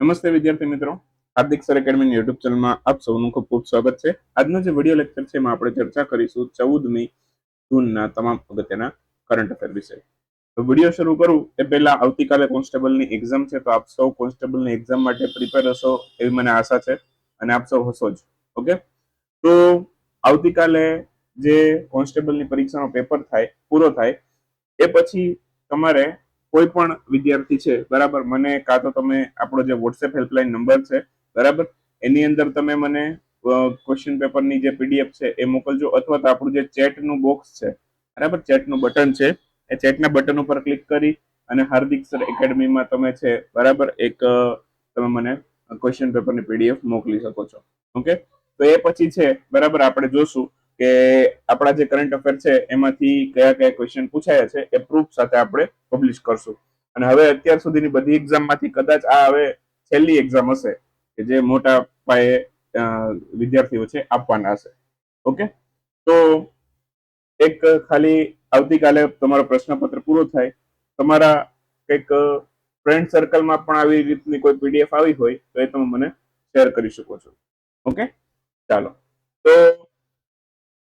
નમસ્તે વિદ્યાર્થી મિત્રો. હાર્દિક સર એકેડમી યુટ્યુબ ચેનલમાં આપ સૌનું ખૂબ ખૂબ સ્વાગત છે. આજનો જે વીડિયો લેક્ચર છે એમાં આપણે ચર્ચા કરીશું ચૌદમી જૂનના તમામ અગત્યના કરંટ અફેર વિશે. તો વીડિયો શરૂ કરું. એ પહેલા આવતીકાલે કોન્સ્ટેબલની એક્ઝામ છે, તો આપ સૌ કોન્સ્ટેબલની એક્ઝામ માટે પ્રિપેર હશો એવી મને આશા છે અને આપ સૌ હશો જ. ઓકે? તો આવતીકાલે જે કોન્સ્ટેબલની પરીક્ષાનો પેપર થાય, પૂરો થાય, એ પછી તમારે કોઈ પણ વિદ્યાર્થી છે, બરાબર? મને કાં તો તમે આપણો જે વોટ્સએપ હેલ્પલાઇન નંબર છે, બરાબર? એની અંદર તમે મને ક્વેશ્ચન પેપરની જે પીડીએફ છે, એ મોકલજો. અથવા તો આપણું જે ચેટનું બોક્સ છે, બરાબર? ચેટનું બટન છે, એ ચેટના બટન ઉપર ક્લિક કરી અને હાર્દિક સર એકેડમીમાં તમે છે, બરાબર? એક તમે મને ક્વેશ્ચન પેપરની પીડીએફ મોકલી શકો છો. ઓકે? તો એ પછી છે, બરાબર? આપણે જોશું. કે આપણા જે કરંટ અફેર છે, એમાંથી કયા કયા ક્વેશ્ચન પૂછાયા છે, એ પ્રૂફ સાથે આપણે પબ્લિશ કરશું. અને હવે અત્યાર સુધીની બધી એક્ઝામમાંથી કદાચ આ હવે છેલ્લી એક્ઝામ હશે, કે જે મોટા પાયે વિદ્યાર્થીઓ છે, આપવાના હશે. ઓકે? તો એક ખાલી આવતીકાલે તમારો પ્રશ્નપત્ર પૂરો થાય. તમારા કંઈક ફ્રેન્ડ સર્કલમાં પણ આવી રીતની કોઈ પીડીએફ આવી હોય, તો એ તમે મને શેર કરી શકો છો. ઓકે? ચાલો. તો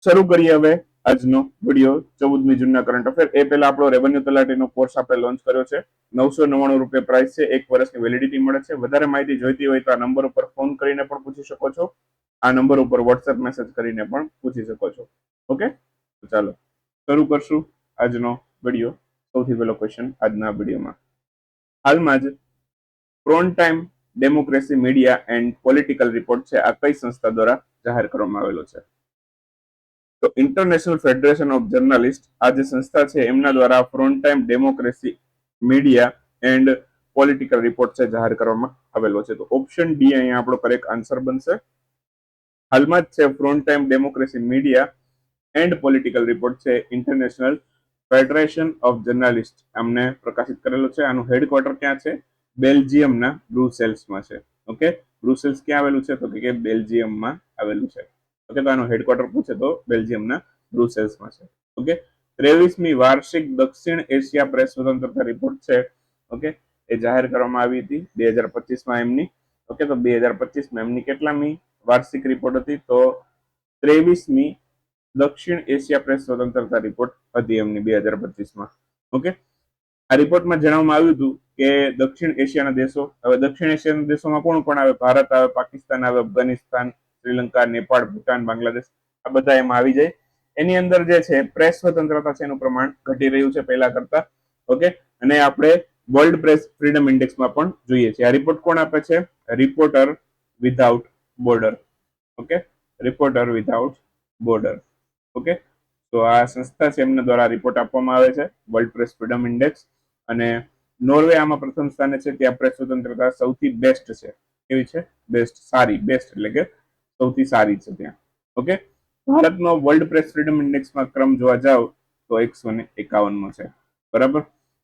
શરૂ કરીએ હવે આજનો વીડિયો ચૌદમી જૂનના કરંટ અફેર એ પહેલા આપણો રેવન્યુ તલાટીનો કોર્સ આપણે લોન્ચ કર્યો છે. નવસો નવ્વાણું રૂપિયા પ્રાઇસ છે. એક વર્ષની વેલિડિટી મળે છે. વધારે માહિતી જોઈતી હોય તો આ નંબર ઉપર ફોન કરીને પણ પૂછી શકો છો. આ નંબર ઉપર વોટ્સએપ મેસેજ કરીને પણ પૂછી શકો છો. ઓકે ચાલો, શરૂ કરશું આજનો વીડિયો. સૌથી પહેલો ક્વેશ્ચન આજના વિડીયોમાં. હાલમાં જ front time democracy media and political report છે. આ કઈ સંસ્થા દ્વારા જાહેર કરવામાં આવેલો છે? તો ઇન્ટરનેશનલ ફેડરેશન ઓફ જર્નાલિસ્ટ આ જે સંસ્થા છે, એમના દ્વારા front time democracy media and political report છે, જાહેર કરવામાં આવેલો છે. તો ઓપ્શન ડી અહીંયા આપણો કરેક્ટ આન્સર બનશે. હાલમાં જ છે front time democracy media and political report છે ઇન્ટરનેશનલ ફેડરેશન ઓફ જર્નાલિસ્ટ એમને પ્રકાશિત કરેલો છે. આનું હેડક્વાર્ટર ક્યાં છે? બેલ્જિયમના બ્રુસેલ્સમાં છે. ઓકે બ્રુસેલ્સ ક્યાં આવેલું છે? તો કે બેલ્જિયમમાં આવેલું છે. ઓકે, તો આનું હેડક્વાર્ટર પૂછે તો બેલ્જિયમના બ્રુસેલ્સમાં છે. ઓકે, ત્રેવીસમી વાર્ષિક દક્ષિણ એશિયા પ્રેસ સ્વતંત્રતા રિપોર્ટ છે. ઓકે, એ જાહેર કરવામાં આવી હતી બે હજાર પચીસમાં એમની. ઓકે, તો બે હજાર પચીસમાં એમની કેટલામી વાર્ષિક રિપોર્ટ હતી? તો ત્રેવીસમી દક્ષિણ એશિયા પ્રેસ સ્વતંત્રતા રિપોર્ટ હતી એમની બે હજાર પચીસમાં. ઓકે, આ રિપોર્ટમાં જણાવવામાં આવ્યું હતું કે દક્ષિણ એશિયાના દેશો, હવે દક્ષિણ એશિયાના દેશોમાં કોણ કોણ આવે? ભારત આવે, પાકિસ્તાન આવે, અફઘાનિસ્તાન શ્રીલંકા, નેપાળ, ભૂટાન, બાંગ્લાદેશ આ બધા એમાં આવી જાય. એની અંદર જે છે પ્રેસ સ્વતંત્રતા છે એનું પ્રમાણ ઘટી રહ્યું છે પહેલા કરતા. ઓકે? અને આપણે વર્લ્ડ પ્રેસ ફ્રીડમ ઇન્ડેક્સમાં પણ જોઈએ છીએ. આ રિપોર્ટ કોણ આપે છે? Reporter without border okay? Reporter without border okay? તો આ સંસ્થા છે, એમના દ્વારા રિપોર્ટ આપવામાં આવે છે વર્લ્ડ પ્રેસ ફ્રીડમ ઇન્ડેક્સ અને નોર્વે આમાં પ્રથમ સ્થાને છે, ત્યાં પ્રેસ સ્વતંત્રતા સૌથી બેસ્ટ છે. કેવી છે? બેસ્ટ સારી બેસ્ટ એટલે કે સૌથી સારી છે ત્યાં. ઓકે ભારતનો વર્લ્ડ પ્રેસ ફ્રીડમ ઇન્ડેક્સમાં ક્રમ જોવા જાવ તો એકસો ને એકાવનમો છે. બરાબર?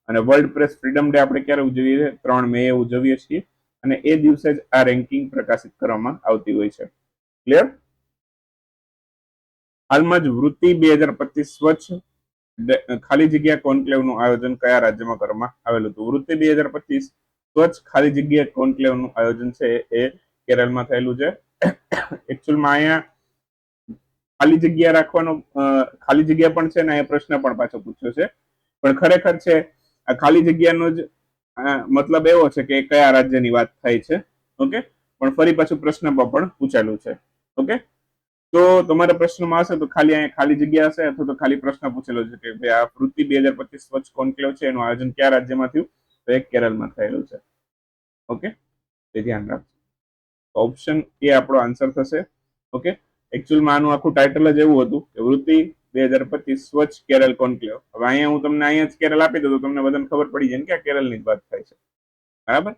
અને વર્લ્ડ પ્રેસ ફ્રીડમ ડે આપણે ક્યારે ઉજવીએ છીએ? ત્રણ મે ઉજવીએ છીએ. અને એ દિવસે જ આ રેન્કિંગ પ્રકાશિત કરવામાં આવતી હોય છે. ક્લિયર હાલમાં જ વૃત્તિ બે હજાર પચીસ સ્વચ્છ ખાલી જગ્યા કોન્ક્લેવનું આયોજન કયા રાજ્યમાં કરવામાં આવેલું હતું? વૃત્તિ બે હજાર પચીસ સ્વચ્છ ખાલી જગ્યા કોન્ક્લેવનું આયોજન છે એ કેરળમાં થયેલું છે. એકચ્યુઅલમાં અહીંયા ખાલી જગ્યા રાખવાનો ખાલી જગ્યા પણ છે ને અહીંયા પ્રશ્ન પણ પાછો પૂછ્યો છે. પણ ખરેખર છે, આ ખાલી જગ્યાનો જ મતલબ એવો છે કે કયા રાજ્યની વાત થાય છે. ઓકે પણ ફરી પાછું પ્રશ્નમાં પણ પૂછેલું છે. ઓકે તો તમારા પ્રશ્નમાં હશે તો ખાલી અહીંયા ખાલી જગ્યા હશે અથવા તો ખાલી પ્રશ્ન પૂછેલો છે કે ભાઈ આ વૃત્તિ બે હજાર પચીસ સ્વચ્છ કોન્ક્લેવ છે, એનું આયોજન કયા રાજ્યમાં થયું? તો એક કેરળમાં થયેલું છે. ઓકે તે ધ્યાન રાખજો. ઓપ્શન એ આપણો આન્સર થશે. ઓકે એકચ્યુઅલમાં આનું આખું ટાઇટલ જ એવું હતું કે વૃત્તિ બે હજાર પચીસ સ્વચ્છ કેરલ કોન્ક્લેવ. હવે અહીંયા હું તમને અહીંયા જ કેરળ આપી દઉં તો તમને બધાને ખબર પડી જાય કે આ કેરલની જ વાત થાય છે. બરાબર?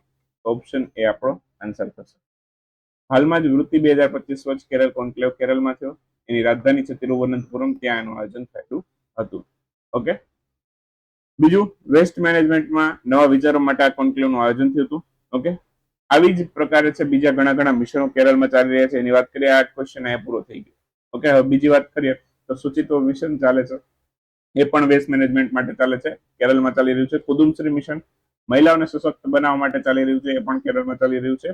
ઓપ્શન એ આપણો આન્સર થશે. હાલમાં જ વૃત્તિ બે હજાર પચીસ સ્વચ્છ કેરલ કોન્ક્લેવ કેરળમાં થયો. એની રાજધાની છે તિરુવનંતપુરમ, ત્યાં એનું આયોજન થયેલું હતું. ઓકે બીજું વેસ્ટ મેનેજમેન્ટમાં નવા વિચારો માટે આ કોન્ક્લેવનું આયોજન થયું હતું. ઓકે આવી જ પ્રકારે છે. બીજા ઘણા ઘણા મિશનો કેરળમાં ચાલી રહ્યા છે. એની વાત કરીએ, આ ક્વેશ્ચન અહીંયા પૂરો થઈ ગયો. ઓકે હવે બીજી વાત કરીએ, તો સુચિત્વ મિશન ચાલે છે. એ પણ વેસ્ટ મેનેજમેન્ટ માટે ચાલે છે. કેરળમાં ચાલી રહ્યું છે. કુદુમશ્રી મિશન મહિલાઓને સશક્ત બનાવવા માટે ચાલી રહ્યું છે. એ પણ કેરળમાં ચાલી રહ્યું છે.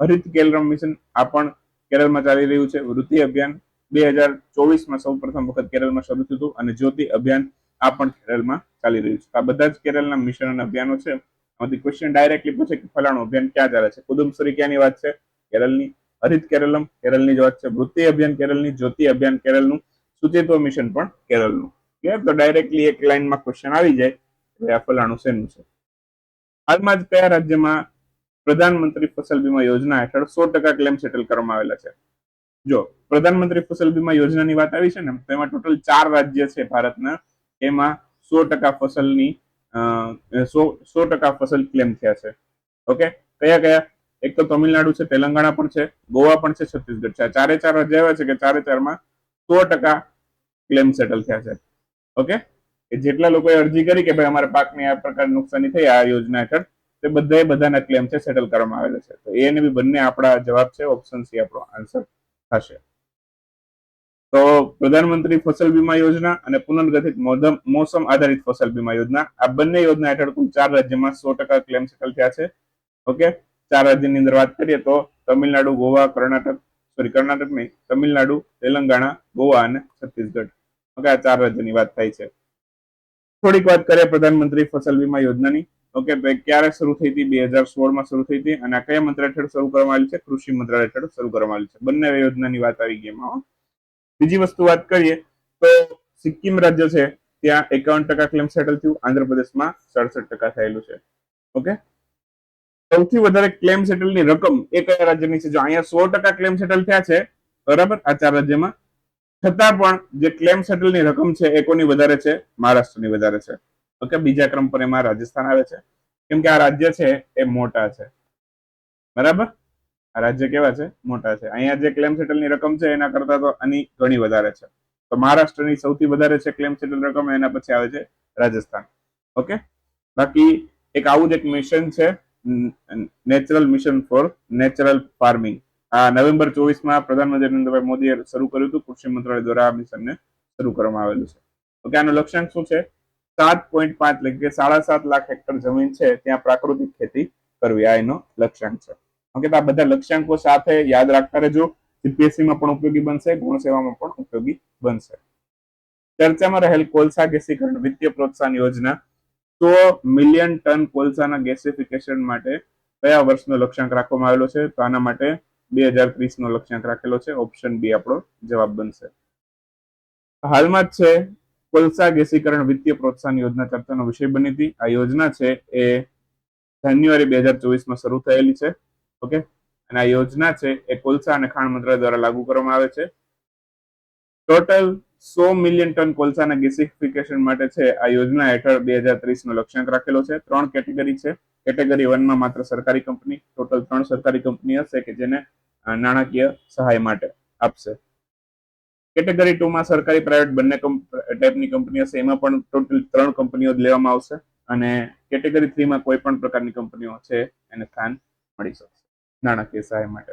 હરિત કેરળમ મિશન આ પણ કેરળમાં ચાલી રહ્યું છે. વૃત્તિ અભિયાન બે હજાર ચોવીસમાં સૌ પ્રથમ વખત કેરળમાં શરૂ થયું હતું. અને જ્યોતિ અભિયાન આ પણ કેરળમાં ચાલી રહ્યું છે. આ બધા જ કેરળના મિશન અને અભિયાનો છે. આમાંથી ક્વેશ્ચન ડાયરેક્ટલી પૂછે કે ફલાણું અભિયાન ક્યાં ચાલે છે? કુદુમસુરી ક્યાંની વાત છે? કેરળની. હરિત કેરલમ કેરળની જ વાત છે. વૃત્તિ અભિયાન કેરળની, જ્યોતિ અભિયાન કેરળનું સુચેતો મિશન પણ કેરળનું. ક્લિયર તો ડાયરેક્ટલી એક લાઇનમાં ક્વેશ્ચન આવી જાય એટલે આ ફલાણું શેનું છે? હાલમાં જ કયા રાજ્યમાં પ્રધાનમંત્રી ફસલ બીમા યોજના હેઠળ સો ટકા ક્લેમ સેટલ કરવામાં આવેલા છે? જો, પ્રધાનમંત્રી ફસલ બીમા યોજનાની વાત આવી છે ને, તો એમાં ટોટલ ચાર રાજ્ય છે ભારતના. એમાં સો ટકા ફસલની સો સો ટકા ફસલ ક્લેમ થયા છે. ઓકે? કયા કયા? એક તો તમિલનાડુ છે, તેલંગાણા પણ છે, ગોવા પણ છે, છત્તીસગઢ છે. ચારે ચાર રાજ્ય એવા છે કે ચારે ચારમાં સો ટકા ક્લેમ સેટલ થયા છે. ઓકે? એ જેટલા લોકોએ અરજી કરી કે ભાઈ અમારા પાકને આ પ્રકારની નુકસાની થઈ, આ યોજના હેઠળ, તે બધાએ બધાના ક્લેમ છે સેટલ કરવામાં આવેલા છે. તો એને બી બંને આપણા જવાબ છે ઓપ્શન સી આપણો આન્સર થશે. તો પ્રધાનમંત્રી ફસલ બીમા યોજના અને પુનર્ગઠિત મોસમ આધારિત ફસલ બીમા યોજના. આ બંને યોજના હેઠળ કુલ ચાર રાજ્યમાં સો ટકા ક્લેમ સેટલ થયા છે. ઓકે? ચાર રાજ્યની અંદર વાત કરીએ તો તમિલનાડુ, ગોવા, કર્ણાટક સોરી કર્ણાટક નહીં, તમિલનાડુ, તેલંગાણા, ગોવા અને છત્તીસગઢ. ઓકે, આ ચાર રાજ્યની વાત થાય છે. થોડીક વાત કરીએ પ્રધાનમંત્રી ફસલ વીમા યોજનાની. ઓકે, તો ક્યારે શરૂ થઈ હતી? બે હજાર સોળમાં શરૂ થઈ હતી અને કયા મંત્રાલય હેઠળ શરૂ કરવામાં આવી છે? કૃષિ મંત્રાલય હેઠળ શરૂ કરવામાં આવી છે. બંને યોજનાની વાત આવી ગઈ એમાં. બીજી વસ્તુ વાત કરીએ તો સિક્કિમ રાજ્ય છે, ત્યાં એકાવન ટકા ક્લેમ સેટલ થયું, આંધ્રપ્રદેશમાં સડસઠ ટકા થયેલું છે. ઓકે? સૌથી વધારે ક્લેમ સેટલની રકમ એ કયા રાજ્યની છે? જો અહીંયા સો ટકા ક્લેમ સેટલ થયા છે, બરાબર? આ ચાર રાજ્યમાં. છતાં પણ જે ક્લેમ સેટલની રકમ છે એ કોની વધારે છે? મહારાષ્ટ્રની વધારે છે. ઓકે? બીજા ક્રમ પર એમાં રાજસ્થાન આવે છે. કેમ કે આ રાજ્ય છે, એ મોટા છે. બરાબર? રાજ્ય કેવા છે? મોટા છે. અહીંયા જે ક્લેમ સેટલની રકમ છે, એના કરતા તો આની ઘણી વધારે છે. તો મહારાષ્ટ્રની સૌથી વધારે છે ક્લેમ સેટલ રકમ એના પછી આવે છે રાજસ્થાન. ઓકે? બાકી એક આવું જ એક મિશન છે natural mission for natural farming આ નવેમ્બર ચોવીસમાં પ્રધાનમંત્રી નરેન્દ્રભાઈ મોદીએ શરૂ કર્યું હતું, કૃષિ મંત્રાલય દ્વારા આ મિશનને શરૂ કરવામાં આવેલું છે. ઓકે, આનું લક્ષ્યાંક શું છે? સાત પોઈન્ટ પાંચ, એટલે કે સાડા સાત લાખ હેક્ટર જમીન છે, ત્યાં પ્રાકૃતિક ખેતી કરવી. આ એનો લક્ષ્યાંક છે. ઓકે આ બધા લક્ષ્યાંકો સાથે યાદ રાખતા રહેજો. જીપીએસસી માં પણ ઉપયોગી બનશે ગુણ સેવામાં પણ ઉપયોગી બનશે. ચર્ચામાં રહેલ કોલસા ગેસીકરણ, વિત્તીય પ્રોત્સાહન યોજના. સો મિલિયન ટન કોલસાના ગેસિફિકેશન માટે કયા વર્ષનો લક્ષ્યાંક રાખવામાં આવેલો છે? તો આના માટે બે હજાર ત્રીસ નો લક્ષ્યાંક રાખેલો છે. ઓપ્શન બી આપણો જવાબ બનશે. હાલમાં જ છે કોલસા ગેસીકરણ, વિત્તીય પ્રોત્સાહન યોજના ચર્ચાનો વિષય બની હતી. આ યોજના છે એ જાન્યુઆરી બે હજાર ચોવીસમાં શરૂ થયેલી છે. ઓકે? અને આ યોજના છે એ કોલસા અને ખાણ મંત્રાલય દ્વારા લાગુ કરવામાં આવે છે. ટોટલ સો મિલિયન ટન કોલસાના ગેસિફિકેશન માટે છે આ યોજના હેઠળ બે હજાર ત્રીસ નો લક્ષ્યાંક રાખેલો છે. ત્રણ કેટેગરી છે. કેટેગરી વનમાં માત્ર સરકારી કંપની, ટોટલ ત્રણ સરકારી કંપની હશે કે જેને નાણાકીય સહાય માટે આપશે. કેટેગરી ટુ માં સરકારી પ્રાઇવેટ બંને ટાઈપની કંપની હશે. એમાં પણ ટોટલ ત્રણ કંપનીઓ લેવામાં આવશે. અને કેટેગરી થ્રી માં કોઈ પણ પ્રકારની કંપનીઓ છે એને સ્થાન મળી શકશે. નાણાકીય સહાય માટે.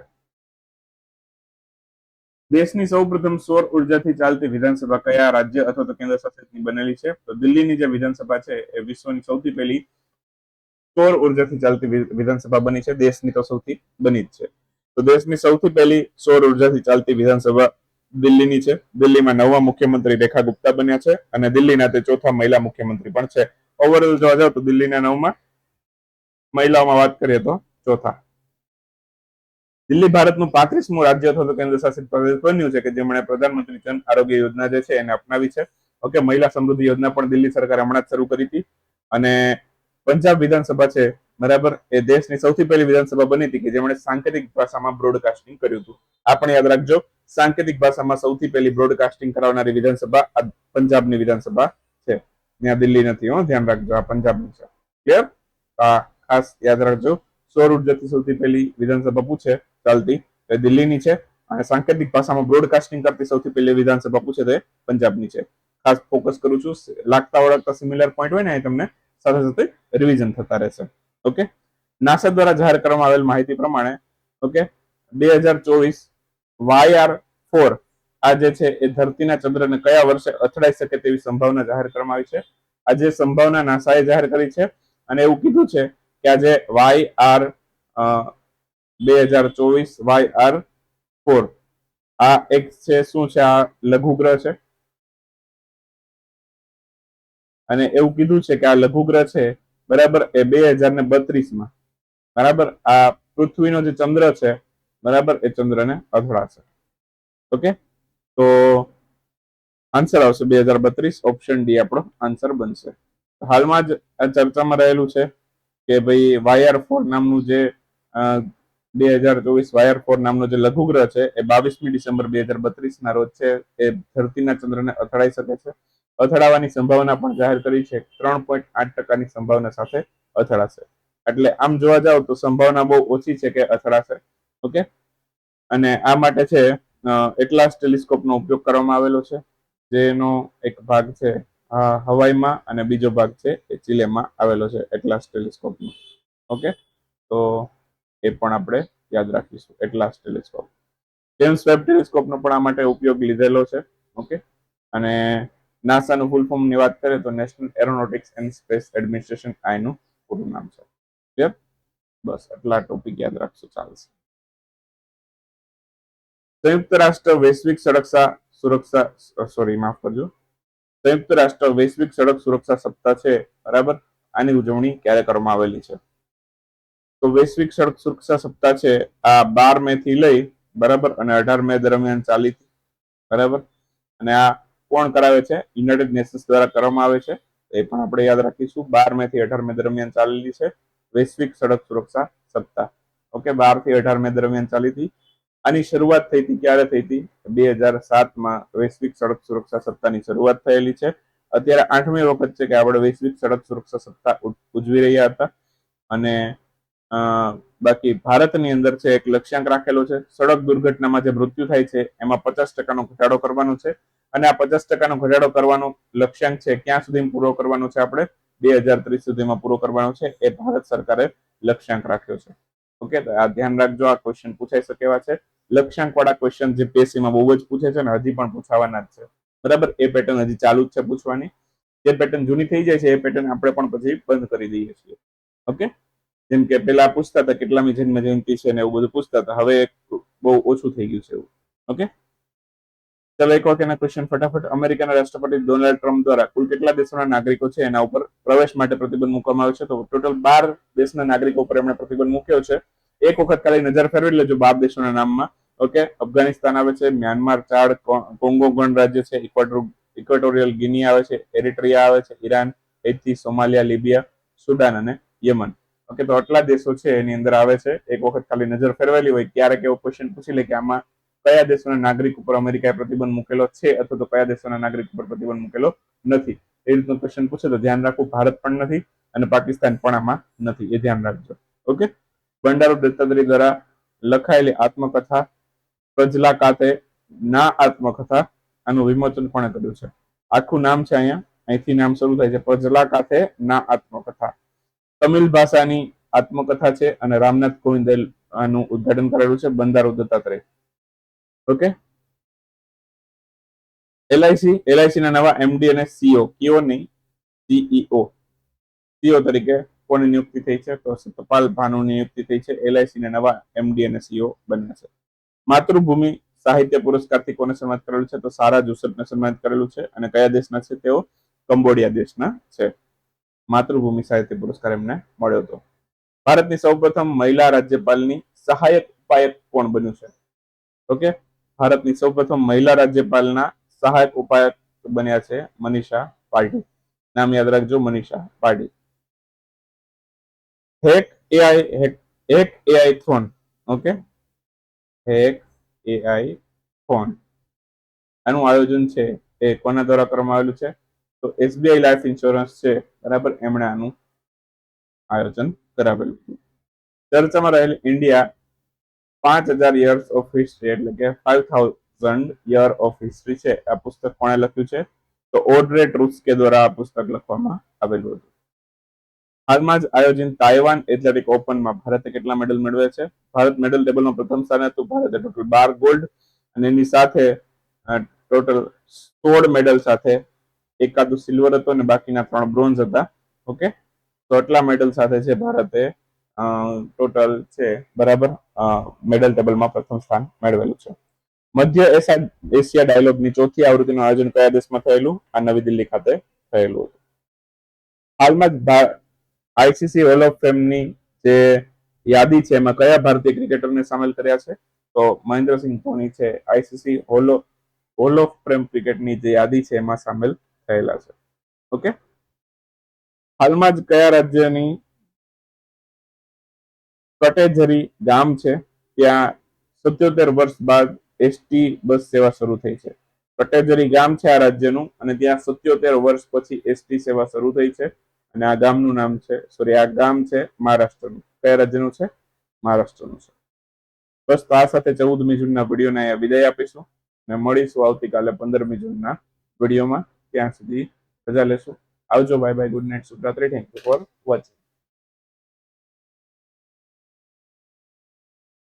દેશની સૌપ્રથમ સૌર ઉર્જાથી ચાલતી વિધાનસભા કયા રાજ્ય અથવા તો કેન્દ્ર શાસિતની બનેલી છે? તો દિલ્હીની જે વિધાનસભા છે, એ વિશ્વની સૌથી પહેલી સૌર ઉર્જાથી ચાલતી વિધાનસભા બની છે. દેશની તો સૌથી બની જ છે. તો દેશની સૌથી પહેલી સૌર ઉર્જાથી ચાલતી વિધાનસભા દિલ્હીની છે. દિલ્હીમાં નવા મુખ્યમંત્રી રેખા ગુપ્તા બન્યા છે અને દિલ્હીના તે ચોથા મહિલા મુખ્યમંત્રી પણ છે. ઓવરઓલ જોવા જાવ તો દિલ્હીના નવમાં મહિલાઓમાં વાત કરીએ તો ચોથા. દિલ્હી ભારતનું પાંત્રીસમું રાજ્ય અથવા તો કેન્દ્ર શાસિત પ્રદેશ બન્યું છે કે જેમણે પ્રધાનમંત્રી જન આરોગ્ય યોજના જે છે એને અપનાવી છે. ઓકે, મહિલા સમૃદ્ધિ યોજના પણ દિલ્હી સરકારે હમણાં જ શરૂ કરી હતી. અને પંજાબ વિધાનસભા છે, બરાબર, એ દેશની સૌથી પહેલી વિધાનસભા બની હતી કે જેમણે સાંકેતિક ભાષામાં બ્રોડકાસ્ટિંગ કર્યું હતું. આ પણ યાદ રાખજો, સાંકેતિક ભાષામાં સૌથી પહેલી બ્રોડકાસ્ટિંગ કરાવનારી વિધાનસભા પંજાબની વિધાનસભા છે. ત્યાં દિલ્હી નથી, હો, ધ્યાન રાખજો, આ પંજાબની છે. ક્લિયર આ ખાસ યાદ રાખજો સૌર ઉર્જાથી સૌથી પહેલી વિધાનસભા પૂછે ચાલતી. એ દિલ્હીની છે. અને સાંકેતિક ભાષામાં બ્રોડકાસ્ટિંગ કરતી સૌથી પહેલી વિધાનસભા પૂછે તે પંજાબની છે. ખાસ ફોકસ કરું છું. લાગતા ઓળખતા સિમિલર પોઈન્ટ હોય ને એ તમને સાથે સાથે રિવિઝન થતા રહેશે. ઓકે નાસા દ્વારા જાહેર કરવામાં આવેલ માહિતી પ્રમાણે ઓકે બે હજાર ચોવીસ વાયઆર ફોર આ જે છે એ ધરતીના ચંદ્રને કયા વર્ષે અથડાઈ શકે તેવી સંભાવના જાહેર કરવામાં આવી છે? આ જે સંભાવના નાસાએ જાહેર કરી છે અને એવું કીધું છે કે આજે વાય આર બે હજાર ચોવીસ વાય આર ફોર. આ એક છે, શું છે? આ લઘુગ્રહ છે. અને એવું કીધું છે કે આ લઘુગ્રહ છે, બરાબર, એ બે હજાર ને બત્રીસમાં બરાબર? આ પૃથ્વીનો જે ચંદ્ર છે, બરાબર, એ ચંદ્રને અથડાશે ઓકે? તો આન્સર આવશે બે હજાર બત્રીસ, ઓપ્શન ડી આપણો આન્સર બનશે. હાલમાં જ ચર્ચામાં રહેલું છે કે ભાઈ વાયર ફોર નામનું જે બે હજાર ચોવીસ વાયર ફોર નામનો જે લઘુગ્રહ છે, એ બાવીસમી ડિસેમ્બર બે હજાર બત્રીસ ના રોજ છે, એ ધરતીના ચંદ્રને અથડાઈ શકે છે. અથડાવાની સંભાવના પણ જાહેર કરી છે, ત્રણ પોઈન્ટ આઠ ટકાની સંભાવના સાથે અથડાશે. એટલે આમ જોવા જાવ તો સંભાવના બહુ ઓછી છે કે અથડાશે, ઓકે? અને આ માટે છે એટલાસ ટેલિસ્કોપનો ઉપયોગ કરવામાં આવેલો છે, જેનો એક ભાગ છે હવાઈમાં અને બીજો ભાગ છે, એ ચીલેમાં આવેલો છે એટલાસ ટેલિસ્કોપનો, ઓકે? તો એ પણ આપણે યાદ રાખીશું. એટલાસ ટેલિસ્કોપ જેમ્સ વેબ ટેલિસ્કોપનો પણ આ માટે ઉપયોગ લીધેલો છે. ઓકે અને નાસાનું ફૂલ ફોર્મની વાત કરીએ તો national aeronautics and space administration આઈનું પૂરું નામ છે. ક્લિયર બસ, આટલા ટોપિક યાદ રાખશો, ચાલશે. સંયુક્ત રાષ્ટ્ર વૈશ્વિક સુરક્ષા સુરક્ષા સોરી માફ કરજો. સંયુક્ત રાષ્ટ્ર વૈશ્વિક સડક સુરક્ષા સપ્તાહ છે, બરાબર? આની ઉજવણી ક્યારે કરવામાં આવેલી છે? તો વૈશ્વિક સડક સુરક્ષા સપ્તાહ છે આ બાર મે થી લઈ, બરાબર? અને અઢાર મે દરમિયાન ચાલી બરાબર? અને આ કોણ કરાવે છે? યુનાઇટેડ નેશન્સ દ્વારા કરવામાં આવે છે. એ પણ આપણે યાદ રાખીશું. બાર મે થી અઢાર મે દરમિયાન ચાલેલી છે વૈશ્વિક સડક સુરક્ષા સપ્તાહ. ઓકે, બારથી અઢાર મે દરમિયાન ચાલી હતી. આની શરૂઆત થઈ હતી ક્યારે થઈ હતી? બે હજાર સાતમાં વૈશ્વિક સડક સુરક્ષા સપ્તાહની શરૂઆત થયેલી છે. અત્યારે આઠમી વખત છે કે આપણે વૈશ્વિક સડક સુરક્ષા સપ્તાહ ઉજવી રહ્યા હતા. અને બાકી ભારતની અંદર છે, એક લક્ષ્યાંક રાખેલો છે. સડક દુર્ઘટનામાં જે મૃત્યુ થાય છે, એમાં પચાસ ટકાનો ઘટાડો કરવાનો છે. અને આ પચાસ ટકાનો ઘટાડો કરવાનો લક્ષ્યાંક છે, ક્યાં સુધી પૂરો કરવાનો છે આપણે? બે હજાર ત્રીસ સુધીમાં પૂરો કરવાનો છે, એ ભારત સરકારે લક્ષ્યાંક રાખ્યો છે. ઓકે આ ધ્યાન રાખજો, આ ક્વેશ્ચન પૂછાઈ શકે એવા છે. લક્ષ્યાંક વાળા ક્વેશ્ચન જે પીએસસીમાં બહુ જ પૂછે છે ને, હજી પણ પૂછાવાના જ છે. બરાબર? એ પેટર્ન હજી ચાલુ જ છે પૂછવાની. જે પેટર્ન જૂની થઈ જાય છે, એ પેટર્ન આપણે પણ પછી બંધ કરી દઈએ છીએ. ઓકે? જેમ કે પેલા પૂછતા હતા કેટલામી જન્મ જયંતિ છે ને એવું બધું પૂછતા હતા. હવે બહુ ઓછું થઈ ગયું છે એવું. ઓકે? ચાલો એક વાક્યના ક્વેશ્ચન ફટાફટ. અમેરિકાના રાષ્ટ્રપતિ ડોનાલ્ડ ટ્રમ્પ દ્વારા કુલ કેટલા દેશોના નાગરિકો છે એના ઉપર પ્રવેશ માટે પ્રતિબંધ મૂકવામાં આવ્યો છે? તો ટોટલ બાર દેશના નાગરિકો ઉપર એમણે પ્રતિબંધ મૂક્યો છે. એક વખત ખાલી નજર ફેરવી લેજો બાર દેશોના નામમાં. ઓકે? અફઘાનિસ્તાન આવે છે, મ્યાનમાર, ચાડ કોંગો ગણરાજ્ય છે ઇક્વાટોર ઇક્વેટોરિયલ ગિની આવે છે, એરિટ્રિયા આવે છે, Iran Haiti Somalia, Libya, Sudan અને યમન. ઓકે, તો આટલા દેશો છે, એની અંદર આવે છે. એક વખત ખાલી નજર ફેરવેલી હોય, ક્યારેક એવો ક્વેશ્ચન પૂછી લે કે આમાં કયા દેશોના નાગરિક ઉપર અમેરિકાએ પ્રતિબંધ મૂકેલો છે, અથવા તો કયા દેશોના નાગરિક ઉપર પ્રતિબંધ મૂકેલો નથી. એ રીતનો ક્વેશ્ચન પૂછે તો ધ્યાન રાખવું, ભારત પણ નથી અને પાકિસ્તાન પણ આમાં નથી. એ ધ્યાન રાખજો. ઓકે? બંડારૂ દત્તાત્રેય દ્વારા લખાયેલી આત્મકથા પ્રજલા કાતે ના આત્મકથા આનું વિમોચન પણ કર્યું છે? આખું નામ છે અહીંયા. અહીંથી નામ શરૂ થાય છે. પ્રજલા કાતે ના આત્મકથા. તમિલ ભાષાની આત્મકથા છે અને રામનાથ કોવિંદે આનું ઉદ્ઘાટન કરેલું છે Bandaru Dattatreya. Okay LIC LIC ના નવા એમડી અને સીઓ કીઓ નહીં? સીઈઓ સીઓ તરીકે કોની નિયુક્તિ થઈ છે? તો સતપાલ ભાનુ નિયુક્તિ થઈ છે. એલઆઈસી ના નવા એમડી અને સીઓ બન્યા છે. માતૃભૂમિ સાહિત્ય પુરસ્કારથી કોને સન્માનિત કરેલું છે? તો સારા જોસફને સન્માનિત કરેલું છે. અને કયા દેશના છે? તેઓ કંબોડિયા દેશના છે. માતૃભૂમિ સાહિત્ય પુરસ્કાર એમને મળ્યો હતો. ભારતની સૌપ્રથમ મહિલા રાજ્યપાલની સહાયક ઉપાયક કોણ બન્યું છે? ઓકે? ભારતની સૌપ્રથમ મહિલા રાજ્યપાલના સહાયક ઉપાયક બન્યા છે મનીષા પાર્ટી નામ યાદ રાખજો, Manisha party hack AI hack AI thon okay? Hack AI thon આનું આયોજન છે એ કોના દ્વારા કરવામાં આવેલું છે? તો એસબીઆઈ લાઈફ ઇન્સ્યોરન્સ છે, બરાબર, એમણે આનું આયોજન કરાવેલું ચર્ચામાં રહેલ ઇન્ડિયા પાંચ હજાર યર્સ ઓફ હિસ્ટ્રી, એટલે કે five thousand year of history છે, આ પુસ્તક કોણે લખ્યું છે? તો ઓડ્રે ટ્રુસ્કે દ્વારા આ પુસ્તક લખવામાં આવેલું હતું. હાલમાં જ આયોજિત તાઇવાન એથ્લેટિક ઓપનમાં ભારતે કેટલા મેડલ મેળવ્યા છે? ભારત મેડલ ટેબલમાં પ્રથમ સ્થાને હતું, ભારતે ટોટલ બાર ગોલ્ડ અને એની સાથે ટોટલ સોળ મેડલ સાથે એકાદું સિલ્વર હતો અને બાકીના ત્રણ બ્રોન્ઝ હતા ઓકે તો આટલા મેડલ સાથે છે ભારતે ટોટલ છે, બરાબર? મેડલ ટેબલમાં પ્રથમ સ્થાન મેળવેલું છે. મધ્ય એશિયા ડાયલોગની ચોથી આવૃત્તિનું આયોજન કયા દેશમાં થયેલું? આ નવી દિલ્હી ખાતે થયેલું હતું. હાલમાં જ આઈસીસી હોલ ઓફ ફેમની જે યાદી છે, એમાં કયા ભારતીય ક્રિકેટરને સામેલ કર્યા છે? તો મહેન્દ્રસિંહ ધોની છે ICC hall hall of fame ક્રિકેટની જે યાદી છે, એમાં સામેલ થયેલા છે. ઓકે? હાલમાં જ કયા રાજ્યની કટેજરી ગામ છે? ત્યાં સત્યોતેર વર્ષ બાદ એસટી બસ સેવા શરૂ થઈ છે. કટેજરી ગામ છે આ રાજ્યનું અને ત્યાં સત્યોતેર વર્ષ પછી એસટી સેવા શરૂ થઈ છે અને આ ગામનું નામ છે, સોરી, આ ગામ છે મહારાષ્ટ્રનું. કયા રાજ્યનું છે? મહારાષ્ટ્રનું છે. બસ તો આ સાથે ચૌદમી જૂનના વિડીયોને અહીંયા વિદાય આપીશું અને મળીશું આવતીકાલે પંદરમી જૂનના વિડીયોમાં. ત્યાં સુધી રજા લેશું. આવજો બાય બાય ગુડ નાઇટ શુભરાત્રી થેન્ક યુ ફોર વોચિંગ